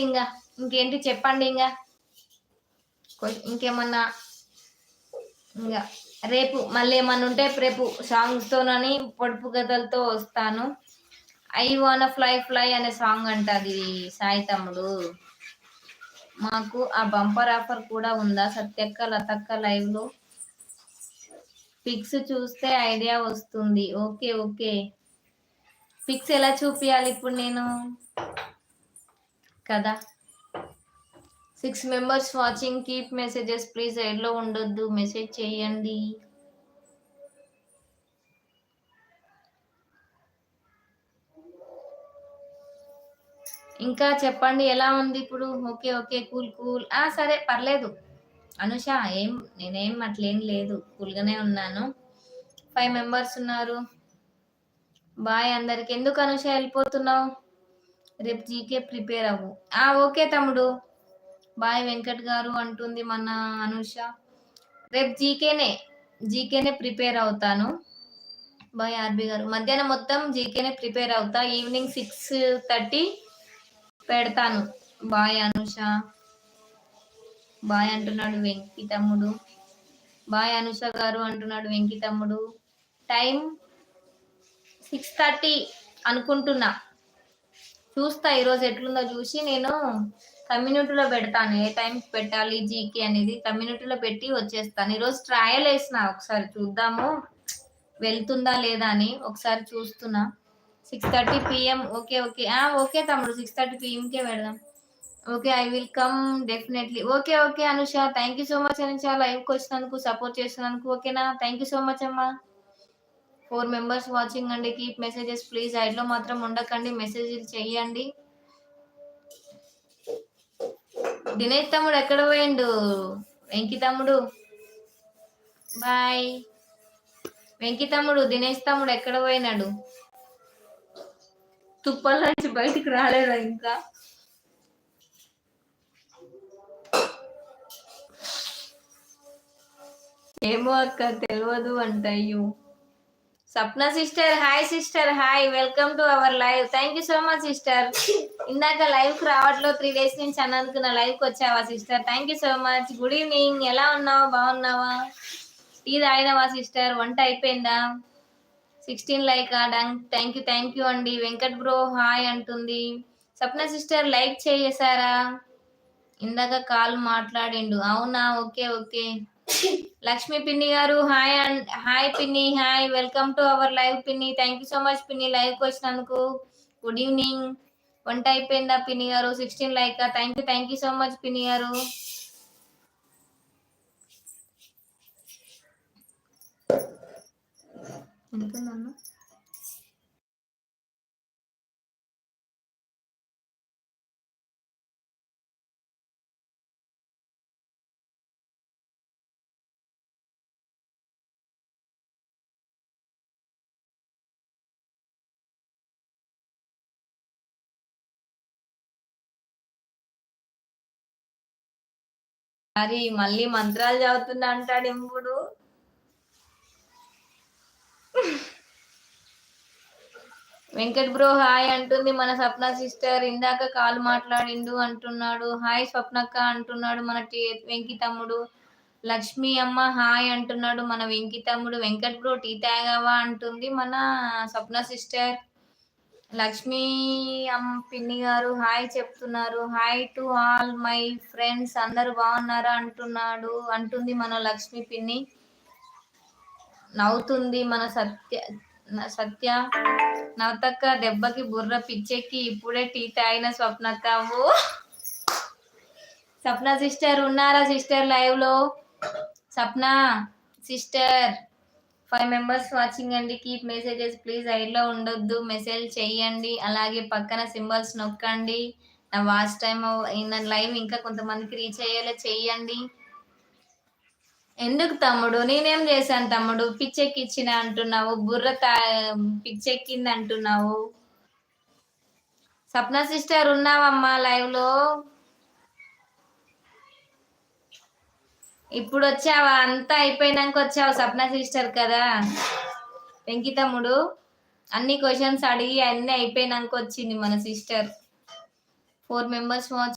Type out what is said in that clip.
ఇంకా ఇంకేంటి చెప్పండి ఇంకా ఇంకేమన్నా? ఇంకా రేపు మళ్ళీ ఏమన్నా ఉంటే రేపు సాంగ్స్తోనని పొడుపు గదలతో వస్తాను. ఐ వాన్ ఫ్లై ఫ్లై అనే సాంగ్ అంటది సాయి తమ్ముడు. మాకు ఆ బంపర్ ఆఫర్ కూడా ఉందా? సత్యక్క లతక్క లైవ్లో పిక్స్ చూస్తే ఐడియా వస్తుంది. Okay okay. పిక్స్ ఎలా చూపించాలి ఇప్పుడు నేను? కదా? Six members watching keep messages please ఎడ్లో ఉండొద్దు. మెసేజ్ చేయండి. ఇంకా చెప్పండి ఎలా ఉంది ఇప్పుడు? ఓకే ఓకే కూల్ కూల్ ఆ సరే పర్లేదు. అనుష ఏం నేనేం అట్లేం లేదు. కూల్గానే ఉన్నాను. ఫైవ్ మెంబర్స్ ఉన్నారు. బాయ్ అందరికి. ఎందుకు అనుష వెళ్ళిపోతున్నావు? రేపు జీకే ప్రిపేర్ అవ్వు. ఆ ఓకే తమ్ముడు. బాయ్ వెంకట్ గారు అంటుంది మన అనుష. రేపు జీకేనే జీకేనే ప్రిపేర్ అవుతాను. బాయ్ ఆర్బి గారు. మధ్యాహ్నం మొత్తం జీకేనే ప్రిపేర్ అవుతా. ఈవినింగ్ సిక్స్ థర్టీ పెడతాను. బాయ్ అనుష. బాయ్ అంటున్నాడు వెంకి తమ్ముడు. బాయ్ అనుష గారు అంటున్నాడు వెంకి తమ్ముడు. టైం సిక్స్ థర్టీ అనుకుంటున్నా. చూస్తా ఈరోజు ఎట్లుందో చూసి నేను కమ్యూనిటీలో పెడతాను. ఏ టైంకి పెట్టాలి జీకే అనేది కమ్యూనిటీలో పెట్టి వచ్చేస్తాను. ఈరోజు ట్రయల్ వేసిన ఒకసారి చూద్దాము. వెళ్తుందా లేదా అని ఒకసారి చూస్తున్నా. Six thirty PM okay okay okay తమ్ముడు సిక్స్ థర్టీ పిఎంకే పెడదాం. Okay I will come definitely okay okay Anusha. Thank you so much Anusha. లైవ్కి వచ్చినందుకు సపోర్ట్ చేసినందుకు ఓకేనా థ్యాంక్ యూ సో మచ్ అమ్మా. ఫోర్ మెంబర్స్ వాచింగ్ అండి. Keep messages please. ఐడ్లో మాత్రం ఉండకండి. మెసేజ్లు చెయ్యండి. దినేష్ తమ్ముడు ఎక్కడ పోయిండు? వెంకి తమ్ముడు. బాయ్. వెంకి తమ్ముడు దినేష్ తమ్ముడు ఎక్కడ పోయినాడు? తుప్పల నుంచి బయటికి రాలేదా ఇంకా? ఏమో అక్క తెలియదు అంటయ్యో Sapna sister hi sister hi. Welcome to our live thank you so much sister ఇందాక లైవ్కి రావట్లో త్రీ డేస్ నుంచి అన్నందుకు నా లైవ్కి వచ్చావా sister thank you so much good evening ఎలా ఉన్నావా? బాగున్నావా? టీ తాగినావా సిస్టర్ వంట అయిపోయిందా? Sixteen like thank you thank you అండి. వెంకట్ బ్రో హాయ్ అంటుంది. సప్న సిస్టర్ లైక్ చేసారా ఇందాక కాల్ మాట్లాడిండు. అవునా? ఓకే ఓకే లక్ష్మి పిన్ని గారు హాయ్ అండ్ హాయ్ పిన్ని hi welcome to our live పిన్ని. థ్యాంక్ యూ సో మచ్ పిన్ని లైవ్కి వచ్చినందుకు. గుడ్ ఈవినింగ్ వంట అయిపోయిందా పిన్ని గారు? Sixteen like? Thank you thank you so much పిన్ని గారు. ఎంతుందన్నా మరి మళ్ళీ మంత్రాలు చదువుతున్నా అంటాడు ఇంపుడు వెంకట్ బ్రో హాయ్ అంటుంది మన స్వప్న సిస్టర్. ఇందాక కాల్ మాట్లాడిండు అంటున్నాడు. హాయ్ స్వప్నక్క అంటున్నాడు మన వెంకి తమ్ముడు లక్ష్మి అమ్మ హాయ్ అంటున్నాడు మన వెంకి తమ్ముడు వెంకట్ బ్రో టీ తాగావా అంటుంది మన స్వప్న సిస్టర్. లక్ష్మి పిన్ని గారు హాయ్ చెప్తున్నారు. Hi to all my friends. అందరు బాగున్నారా? అంటున్నాడు. అంటుంది మన లక్ష్మి పిన్ని. నవ్వుతుంది మన సత్య సత్య. నవతక్క దెబ్బకి బుర్ర పిచ్చెక్కి ఇప్పుడే టీ తాగిన స్వప్నక్క. సప్న సిస్టర్ ఉన్నారా సిస్టర్ లైవ్లో Sapna sister. Five members watching అండి కీప్ మెసేజెస్ ప్లీజ్ ఐడ్లో ఉండొద్దు. మెసేజ్ చేయండి అలాగే పక్కన సింబల్స్ నొక్కండి. నా వాచ్ టైం అయిన లైవ్ ఇంకా కొంతమందికి రీచ్ అయ్యేలా చేయండి ఎందుకు తమ్ముడు? నేనేం చేశాను తమ్ముడు? పిచ్చెక్కిచ్చిన అంటున్నావు. బుర్ర తా పిచ్చెక్కింది అంటున్నావు సప్న సిస్టర్ ఉన్నావమ్మా లైవ్ ఇప్పుడు వచ్చావా అంతా అయిపోయినాక వచ్చావు సప్న సిస్టర్ కదా. వెంకితమ్ముడు అన్ని క్వశ్చన్స్ అడిగి అన్ని అయిపోయినాక వచ్చింది మన సిస్టర్. Four members watch